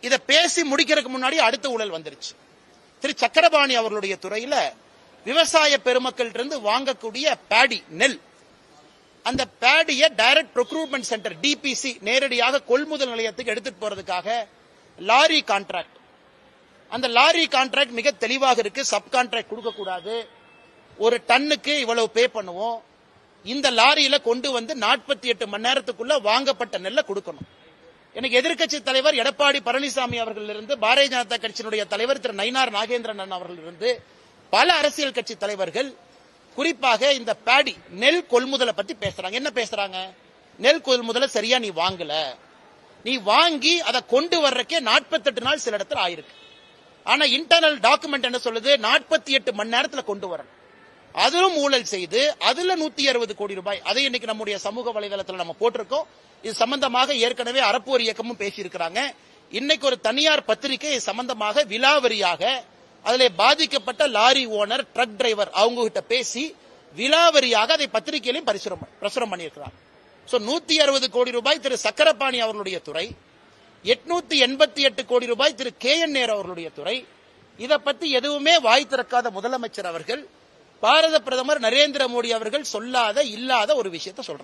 இதை பேசி முடிக்கிறதுக்கு முன்னாடி அடுத்த ஊழல் வந்துருச்சு. திரு சக்கரபாணி அவர்களுடைய துறையில விவசாய பெருமக்கள் இருந்து வாங்கக்கூடிய பேடி நெல். அந்த பேடிய டைரக்ட் ப்ரொக்ரூட்மெண்ட் சென்டர் டிபிசி நேரடியாக கொள்முதல் நிலையத்துக்கு எடுத்துட்டு போறதுக்காக லாரி கான்ட்ராக்ட் அந்த லாரி கான்ட்ராக்ட் மிக தெளிவாக இருக்கு. சப் கான்ட்ராக்ட் கொடுக்க கூடாது. ஒரு டன்னுக்கு இவ்வளவு பே பண்ணுவோம். இந்த லாரியில கொண்டு வந்து நாற்பத்தி எட்டு மணி நேரத்துக்குள்ள வாங்கப்பட்ட நெல்லை கொடுக்கணும். எனக்கு எதிர்க்கட்சி தலைவர் எடப்பாடி பழனிசாமி அவர்களிலிருந்து பாரதிய ஜனதா கட்சியினுடைய தலைவர் திரு நயினார் நாகேந்திரன் அண்ணா அவர்களிலிருந்து பல அரசியல் கட்சி தலைவர்கள் குறிப்பாக இந்த பேடி நெல் கொள்முதலை பத்தி பேசுறாங்க. என்ன பேசுறாங்க? நெல் கொள்முதலை சரியா நீ வாங்கல. நீ வாங்கி அதை கொண்டு வர்றக்கே 48 நாள் சில இடத்துல ஆயிருக்கு. ஆனா இன்டர்னல் டாக்குமெண்ட் என்ன சொல்லுது? 48 எட்டு மணி நேரத்துல கொண்டு வரணும். அதிலும் ஊழல் செய்து அதுல நூத்தி அறுபது கோடி ரூபாய் அதை இன்னைக்கு நம்முடைய சமூக வலைதளத்தில் நம்ம போட்டிருக்கோம். இது சம்பந்தமாக ஏற்கனவே அறப்போர் இயக்கமும் பேசியிருக்கிறாங்க. இன்னைக்கு ஒரு தனியார் பத்திரிகை சம்பந்தமாக விலாவரியாக அதிலே பாதிக்கப்பட்ட லாரி ஓனர் ட்ரக் டிரைவர் அவங்க கிட்ட பேசி விலாவரியாக அதை பத்திரிகையிலையும் பரிசுரம் பிரசுரம் பண்ணியிருக்கிறாங்க ஸோ நூத்தி அறுபது கோடி ரூபாய் திரு சக்கரபாணி அவர்களுடைய துறை எட்நூத்தி எண்பத்தி எட்டு கோடி ரூபாய் திரு கே என் நேர் அவர்களுடைய துறை. இதை பத்தி எதுவுமே வாய் திறக்காத முதலமைச்சர் அவர்கள் பாரத பிரதமர் நரேந்திர மோடி அவர்கள் சொல்லாத இல்லாத ஒரு விஷயத்தை சொல்றாங்க